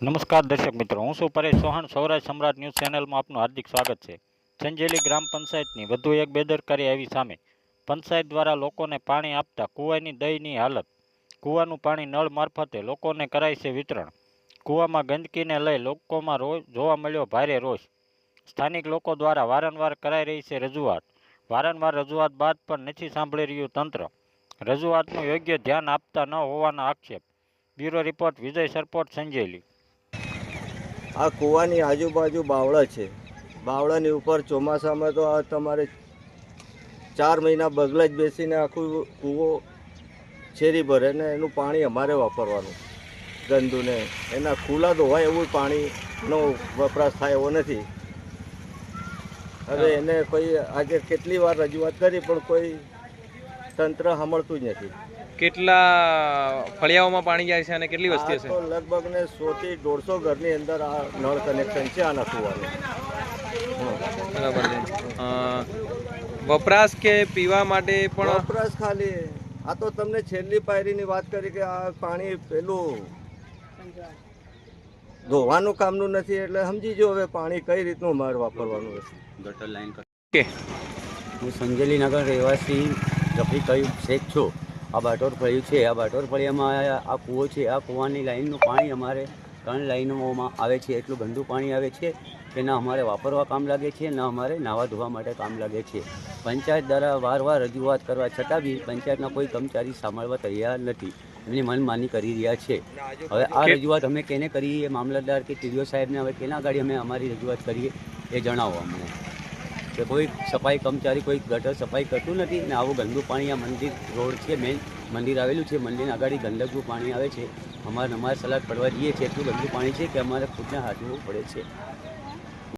નમસ્કાર દર્શક મિત્રો, હું છું પરેશ ચૌહાણ. સૌરાષ્ટ્ર સમ્રાટ ન્યૂઝ ચેનલમાં આપનું હાર્દિક સ્વાગત છે. સંજેલી ગ્રામ પંચાયતની વધુ એક બેદરકારી આવી સામે પંચાયત દ્વારા લોકોને પાણી આપતા કૂવાની દયની હાલત. કૂવાનું પાણી નળ મારફતે લોકોને કરાય છે વિતરણ. કૂવામાં ગંદકીને લઈ લોકોમાં રોજ જોવા મળ્યો ભારે રોષ. સ્થાનિક લોકો દ્વારા વારંવાર કરાઈ રહી છે રજૂઆત. વારંવાર રજૂઆત બાદ પણ નથી સાંભળી રહ્યું તંત્ર. રજૂઆતનું યોગ્ય ધ્યાન આપતા ન હોવાના આક્ષેપ. બ્યુરો રિપોર્ટ વિજય સરપોટ સંજેલી આ કૂવાની આજુબાજુ બાવળા છે. બાવળાની ઉપર ચોમાસામાં તો આ તમારે ચાર મહિના બગલા જ બેસીને આખું કૂવો છેરી ભરે ને એનું પાણી અમારે વાપરવાનું. ગંદુને. એના ખુલ્લા ધોવાય એવું પાણીનો વપરાશ થાય એવો નથી. હવે એને કોઈ આજે કેટલી વાર રજૂઆત કરી પણ કોઈ તંત્ર સાંભળતું જ નથી. કેટલા ફળિયાઓમાં પાણી જાય છે અને કેટલી વસ્તી હશે? લગભગ ને સો થી દોઢસો ઘરની અંદર આ નળ કનેક્શન છે આના સુવાનું. બરાબર છે. વપરાશ કે પીવા માટે પણ વપરાશ ખાલી. આ તો તમને છેલ્લી પાયરીની વાત કરી કે આ પાણી પેલું ધોવાનું કામનું નથી એટલે સમજી જો હવે પાણી કઈ રીતનું મારે વાપરવાનું હશે. ગટર લાઈન કે હું સંજેલી નગર રહેવાસી રફીક અયુબ શેખ છું. આ બાટોર ફળિયું છે આ બાટોર ફળિયામાં આ કૂવો છે આ કૂવાની લાઇનનું પાણી અમારે ત્રણ લાઈનોમાં આવે છે એટલું ગંદુ પાણી આવે છે કે ના અમારે વાપરવા કામ લાગે છે ના અમારે નાહવા ધોવા માટે કામ લાગે છે. પંચાયત દ્વારા વારવાર રજૂઆત કરવા છતાં બી પંચાયતના કોઈ કર્મચારી સાંભળવા તૈયાર નથી. એમની મનમાની કરી રહ્યા છે. હવે આ રજૂઆત અમે કેને કરીએ? મામલતદાર કે ટીડીઓ સાહેબને હવે કેના ગાડી અમે અમારી રજૂઆત કરીએ? એ જણાવો અમને. કે કોઈ સફાઈ કર્મચારી, કોઈ ગટર સફાઈ કરતું નથી ને આવું ગંદુ પાણી આ મંદિર રોડ છે, મેઇન મંદિર આવેલું છે, મંદિરની આગળ ગંદકનું પાણી આવે છે. અમારે અમારે સલાડ પડવા જઈએ છીએ, એટલું ગંદુ પાણી છે કે અમારે ખુદને હાથવું પડે છે.